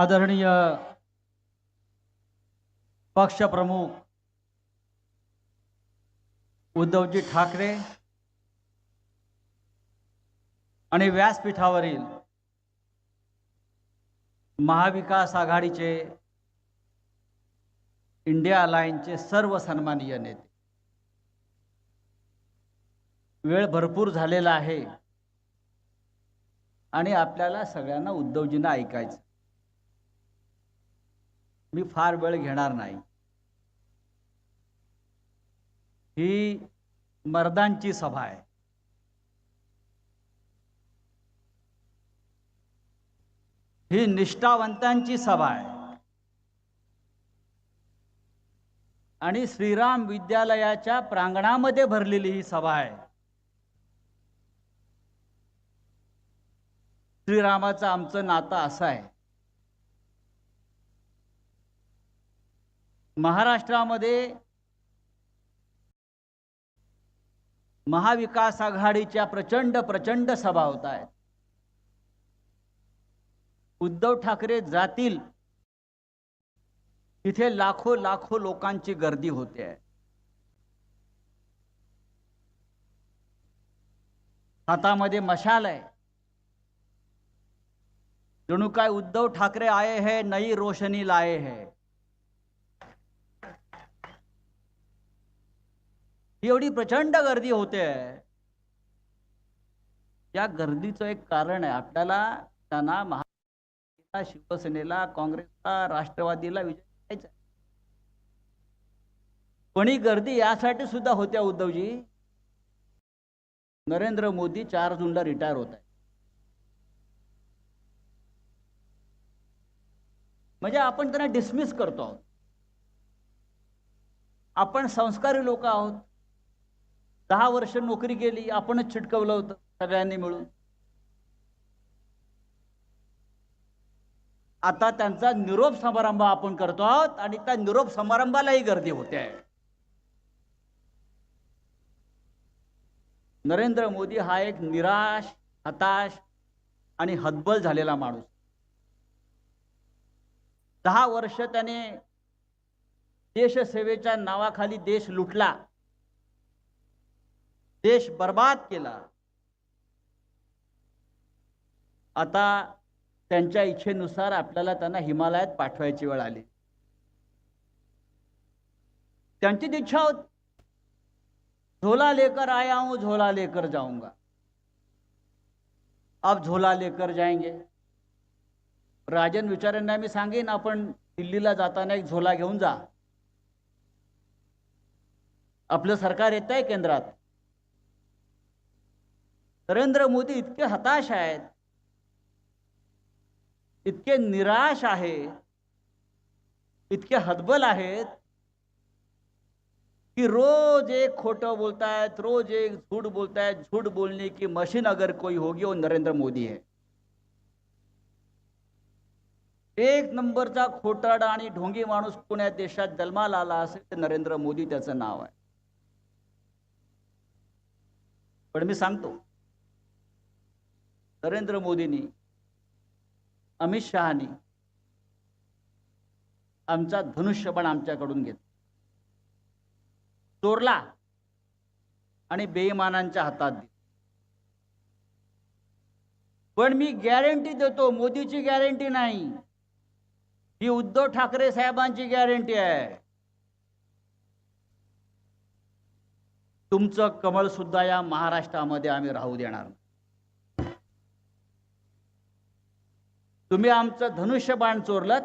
आदरणीय पक्षप्रमुख उद्धवजी ठाकरे आणि व्यासपीठावरील महाविकास आघाडीचे इंडिया अलायन्सचे सर्व सन्माननीय नेते. वेळ भरपूर झालेला आहे आणि आपल्याला सगळ्यांना उद्धवजींना ऐकायचं. मी फार वेळ घेणार नाही. ही मर्दांची सभा आहे. ही निष्ठावंतांची सभा आहे. आणि श्रीराम विद्यालयाच्या प्रांगणामध्ये भरलेली ही सभा आहे. श्रीरामाचं आमचं नातं असं आहे. महाराष्ट्रामध्ये महाविकास आघाडीच्या प्रचंड प्रचंड सभा होत आहेत. उद्धव ठाकरे जातील. तिथे लाखो लाखो लोकांची गर्दी होते आहे. हातामध्ये मशाल आहे. जणू काय उद्धव ठाकरे आए है नई रोशनी लाए है. एवढी प्रचंड गर्दी होते. या गर्दीचं एक कारण आहे. आपल्याला त्यांना महा शिवसेनेला काँग्रेसला राष्ट्रवादीला विजय करायचा पण ही गर्दी यासाठी सुद्धा होत्या उद्धवजी. नरेंद्र मोदी चार जूनला रिटायर होत आहे म्हणजे आपण त्यांना डिसमिस करतो आहोत. आपण संस्कारी लोक आहोत. दहा वर्ष नोकरी केली आपणच छिटकवलं होतं सगळ्यांनी मिळून. आता त्यांचा निरोप समारंभ आपण करतो आहोत आणि त्या निरोप समारंभालाही गर्दी होते. आहे नरेंद्र मोदी हा एक निराश हताश आणि हतबल झालेला माणूस. दहा वर्ष त्याने देशसेवेच्या नावाखाली देश लुटला. देश बर्बाद केला. आता त्यांच्या इच्छेनुसार आपल्याला त्यांना हिमालयात पाठवायची वेळ आली. त्यांचीच इच्छा होती. झोला लेकर आया हूं झोला लेकर जाऊंगा. अब झोला लेकर जाएंगे. राजन विचारांना मी सांगेन आपण दिल्लीला जाताना एक झोला घेऊन जा. आपलं सरकार येत आहे केंद्रात. नरेंद्र मोदी इतके हताश आहेत इतके निराश आहे इतके हतबल आहेत कि रोज एक खोटं बोलतायत रोज एक झूठ बोलतायत झूठ बोलने की मशीन अगर कोई होगी वो नरेंद्र मोदी है. एक नंबरचा खोटाडा आणि ढोंगी माणूस पुण्या देशात जन्माला आला असेल तर नरेंद्र मोदी त्याचं नाव आहे. पण मी सांगतो नरेंद्र मोदींनी अमित शहानी आमचा धनुष्यबाण आमच्याकडून घेत चोरला आणि बेईमानांच्या हातात दिला. पण मी गॅरंटी देतो मोदीची गॅरंटी नाही. ही उद्धव ठाकरे साहेबांची गॅरंटी आहे. तुमचं कमळ सुद्धा या महाराष्ट्रामध्ये आम्ही राहू देणार नाही. तुम्ही आमचं धनुष्यबाण चोरलत.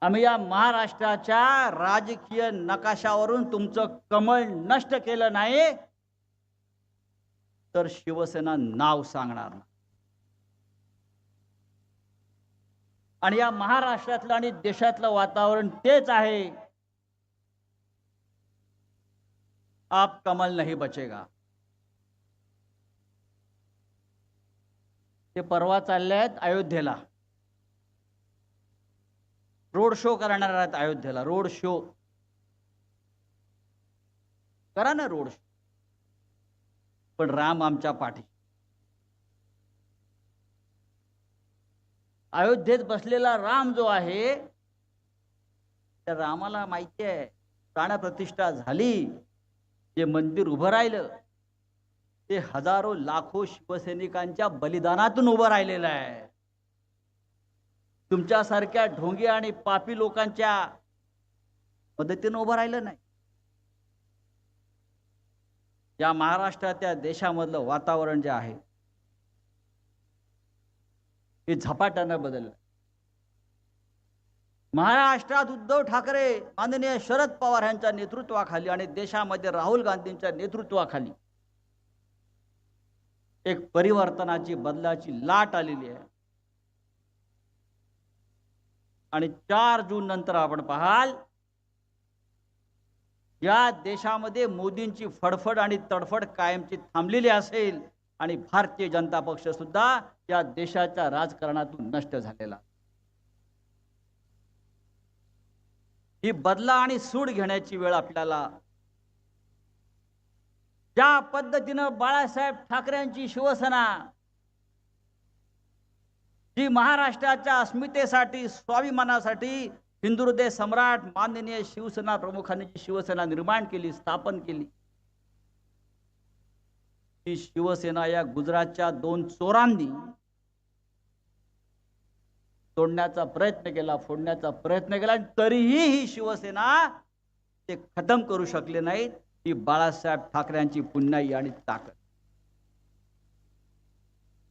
आम्ही या महाराष्ट्राच्या राजकीय नकाशावरून तुमचं कमळ नष्ट केलं नाही. तर शिवसेना नाव सांगणार नाही. आणि या महाराष्ट्रातलं आणि देशातलं वातावरण तेच आहे. आप कमल नाही बचेगा. ते परवा चालले आहेत अयोध्येला. रोड शो करणार आहेत अयोध्येला रोड शो. करा ना रोड शो. पण राम आमच्या पाठी. अयोध्येत बसलेला राम जो आहे त्या रामाला माहिती आहे प्राणप्रतिष्ठा झाली जे मंदिर उभं राहिलं. ते हजारो लाखो शिवसैनिकांच्या बलिदानातून उभं राहिलेलं आहे. तुमच्यासारख्या ढोंगी आणि पापी लोकांच्या मदतीनं उभं राहिलं नाही. या महाराष्ट्राच्या देशामधलं वातावरण जे आहे हे झपाट्यानं बदललं. महाराष्ट्रात उद्धव ठाकरे माननीय शरद पवार यांच्या नेतृत्वाखाली आणि देशामध्ये राहुल गांधींच्या नेतृत्वाखाली एक परिवर्तनाची बदलाची लाट आलेली आहे. आणि चार जून नंतर आपण पाहाल या देशामध्ये मोदींची फडफड आणि तडफड कायमची थांबलेली असेल आणि भारतीय जनता पक्ष सुद्धा या देशाच्या राजकारणातून नष्ट झालेला. ही बदला आणि सूड घेण्याची वेळ आपल्याला ज्या पद्धतीनं बाळासाहेब ठाकरेंची शिवसेना जी महाराष्ट्राच्या अस्मितेसाठी स्वाभिमानासाठी हिंदुहृदय सम्राट माननीय शिवसेना प्रमुखांनी जी शिवसेना निर्माण केली स्थापन केली ही शिवसेना या गुजरातच्या दोन चोरांनी तोडण्याचा प्रयत्न केला फोडण्याचा प्रयत्न केला आणि तरीही ही शिवसेना ते खतम करू शकले नाहीत. ही बाळासाहेब ठाकरेंची पुण्याई आणि ताकद.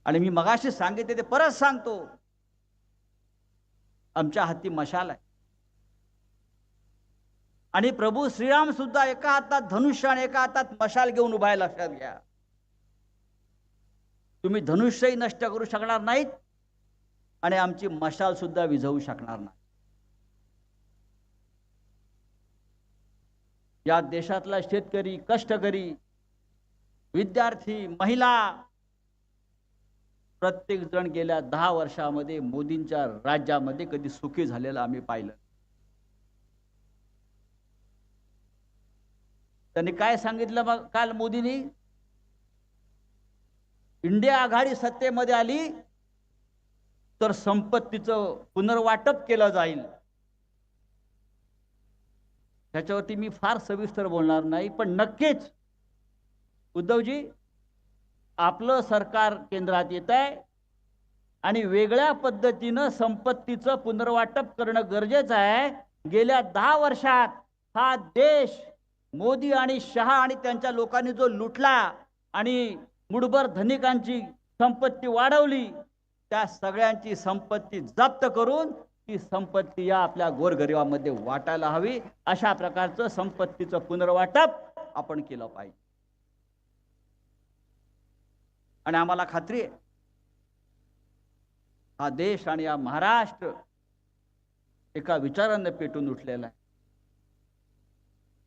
आणि मी मगाशी सांगितले ते परत सांगतो. आमच्या हाती मशाल आहे. आणि प्रभू श्रीराम सुद्धा एका हातात धनुष्य आणि एका हातात मशाल घेऊन उभा आहे लक्षात घ्या. तुम्ही धनुष्यही नष्ट करू शकणार नाहीत आणि आमची मशाल सुद्धा विझवू शकणार नाही या देशातला शेतकरी कष्टकरी विद्यार्थी महिला प्रत्येक जण गेल्या दहा वर्षामध्ये मोदींच्या राज्यामध्ये कधी सुखी झालेलं आम्ही पाहिलं. त्यांनी काय सांगितलं मग काल मोदींनी? इंडिया आघाडी सत्तेमध्ये आली तर संपत्तीचं पुनर्वाटप केलं जाईल. त्याच्यावरती मी फार सविस्तर बोलणार नाही पण नक्कीच उद्धवजी आपलं सरकार केंद्रात येत आहे आणि वेगळ्या पद्धतीनं संपत्तीचं पुनर्वाटप करणं गरजेचं आहे. गेल्या दहा वर्षात हा देश मोदी आणि शहा आणि त्यांच्या लोकांनी जो लुटला आणि मुठभर धनिकांची संपत्ती वाढवली त्या सगळ्यांची संपत्ती जप्त करून ती संपत्ती या आपल्या गोरगरिबामध्ये वाटायला हवी. अशा प्रकारचं संपत्तीचं पुनर्वाटप आपण केलं पाहिजे. आणि आम्हाला खात्री आहे हा देश आणि हा महाराष्ट्र एका विचारानं पेटून उठलेला आहे.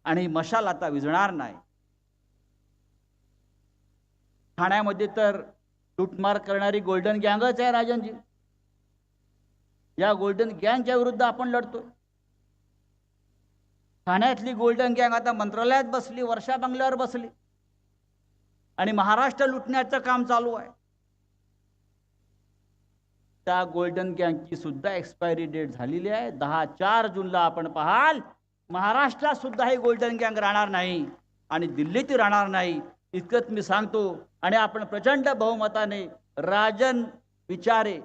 आणि मशाल आता विझणार नाही. ठाण्यामध्ये तर लुटमार करणारी गोल्डन गँगच आहे राजनजी. या गोल्डन गँगच्या विरुद्ध आपण लढतो. ठाण्यातली गोल्डन गँग आता मंत्रालयात बसली वर्षा बंगल्यावर बसली. आणि महाराष्ट्र लुटण्याचं काम चालू आहे. त्या गोल्डन गँगची सुद्धा एक्सपायरी डेट झालेली आहे. दहा चार जूनला आपण पाहाल महाराष्ट्रात सुद्धा ही गोल्डन गँग राहणार नाही आणि दिल्लीत राहणार नाही. इतकंच मी सांगतो. आणि आपण प्रचंड बहुमताने राजन विचारे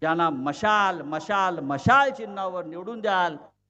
ज्यांना मशाल मशाल मशाल चिन्हावर निवडून द्याल.